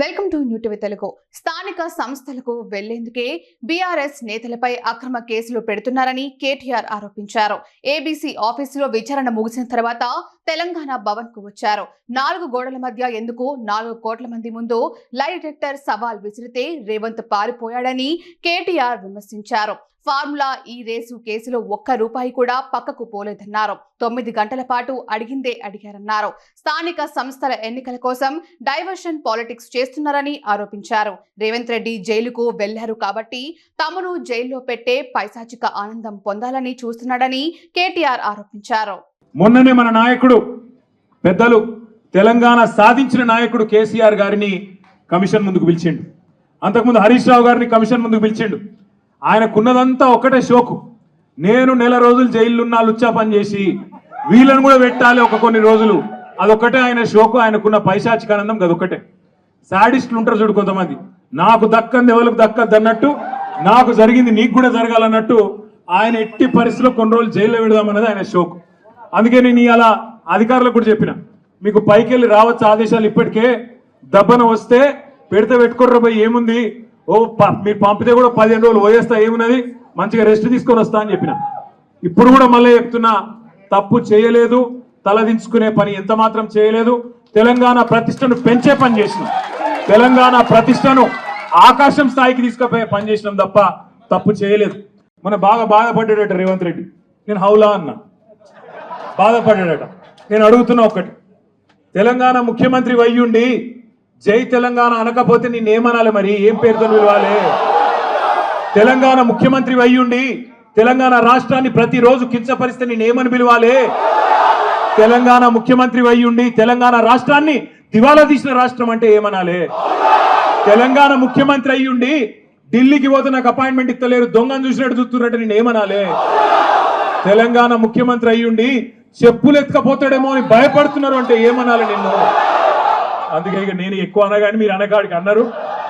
Welcome to new TV Telugu స్థానిక సంస్థలకు వెళ్ళేందుకే BRS నేతలపై అక్రమ కేసులు పెడుతున్నారని కేటీఆర్ ఆరోపించారు. ఏబీసీ ఆఫీసులో విచారణ ముగిసిన తర్వాత తెలంగాణ భవన్కు వచ్చారు. నాలుగు గోడల మధ్య ఎందుకు? నాలుగు కోట్ల మంది ముందు లై డిటెక్టర్ సవాల్ విసిరితే రేవంత్ పారిపోయాడని కేటీఆర్ విమర్శించారు. ఫార్ములా ఈ రేసు కేసులో ఒక్క రూపాయి కూడా పక్కకు పోలేదన్నారు. తొమ్మిది గంటల పాటు అడిగిందే అడిగారన్నారు. స్థానిక సంస్థల ఎన్నికల కోసం డైవర్షన్ పాలిటిక్స్ చేస్తున్నారని ఆరోపించారు. రేవంత్ రెడ్డి జైలుకు వెళ్ళారు కాబట్టి తమను జైల్లో పెట్టే పైశాచిక ఆనందం పొందాలని చూస్తున్నాడని కేటీఆర్ ఆరోపించారు. మొన్ననే మన నాయకుడు పెద్దలు తెలంగాణ సాధించిన నాయకుడు కేసీఆర్ గారిని కమిషన్ ముందుకు పిలిచిండు. అంతకుముందు హరీష్ రావు గారిని కమిషన్ ముందుకు పిలిచిండు. ఆయనకున్నదంతా ఒకటే షోకు. నేను నెల రోజులు జైలున్నా లుచ్చా పని చేసి వీళ్ళను కూడా పెట్టాలి ఒక కొన్ని రోజులు. అదొక్కటే ఆయన షోకు ఆయనకున్న పైశాచికానందం అదొక్కటే శాడిస్టులు ఉంటారు చూడు కొంతమంది. నాకు దక్కంది ఎవరికి దక్కద్దు అన్నట్టు నాకు జరిగింది నీకు కూడా జరగాలన్నట్టు ఆయన ఎట్టి పరిస్థితిలో కొన్ని రోజులు జైల్లో పెడదామన్నది ఆయన షోకు. అందుకే నేను ఇలా అధికారులకు కూడా చెప్పిన. మీకు పైకి వెళ్ళి రావచ్చు ఆదేశాలు ఇప్పటికే? దబ్బన వస్తే పెడితే పెట్టుకోర్ర పోయి ఏముంది? ఓ మీరు పంపితే కూడా పదిహేను రోజులు పోయేస్తా ఏమున్నది? మంచిగా రెస్ట్ తీసుకొని వస్తా అని చెప్పిన. ఇప్పుడు కూడా మళ్ళీ చెప్తున్నా తప్పు చేయలేదు తలదించుకునే పని ఎంత మాత్రం చేయలేదు. తెలంగాణ ప్రతిష్టను పెంచే పని చేసినాం. తెలంగాణ ప్రతిష్టను ఆకాశం స్థాయికి తీసుకుపోయే పని చేసినాం తప్ప తప్పు చేయలేదు. మన బాగా బాధపడ్డాడట రేవంత్ రెడ్డి. నేను హౌలా అన్నా. బాధపడ్డాడట. నేను అడుగుతున్నా ఒక్కటి తెలంగాణ ముఖ్యమంత్రి వయ్యుండి జై తెలంగాణ అనకపోతే నేనేమనాలి మరి? ఏం పేరుతో పిలవాలి? తెలంగాణ ముఖ్యమంత్రి వయ్యుండి తెలంగాణ రాష్ట్రాన్ని ప్రతిరోజు కించపరిస్తే నేనేమని పిలవాలి? తెలంగాణ ముఖ్యమంత్రి వయ్యుండి తెలంగాణ రాష్ట్రాన్ని దివాలా తీసిన రాష్ట్రం అంటే ఏమనాలి? తెలంగాణ ముఖ్యమంత్రి అయ్యుండి ఢిల్లీకి పోతే నాకు అపాయింట్మెంట్ ఇస్తలేరు దొంగను చూసినట్టు చూస్తున్నట్టు నేను ఏమనాలి తెలంగాణ ముఖ్యమంత్రి అయ్యుండి చెప్పులు ఎత్తుకపోతాడేమో అని భయపడుతున్నారు అంటే ఏమనాలి నిన్ను? అందుకే ఇక నేను ఎక్కువ అనగానే మీరు అనగాడికి అన్నారు.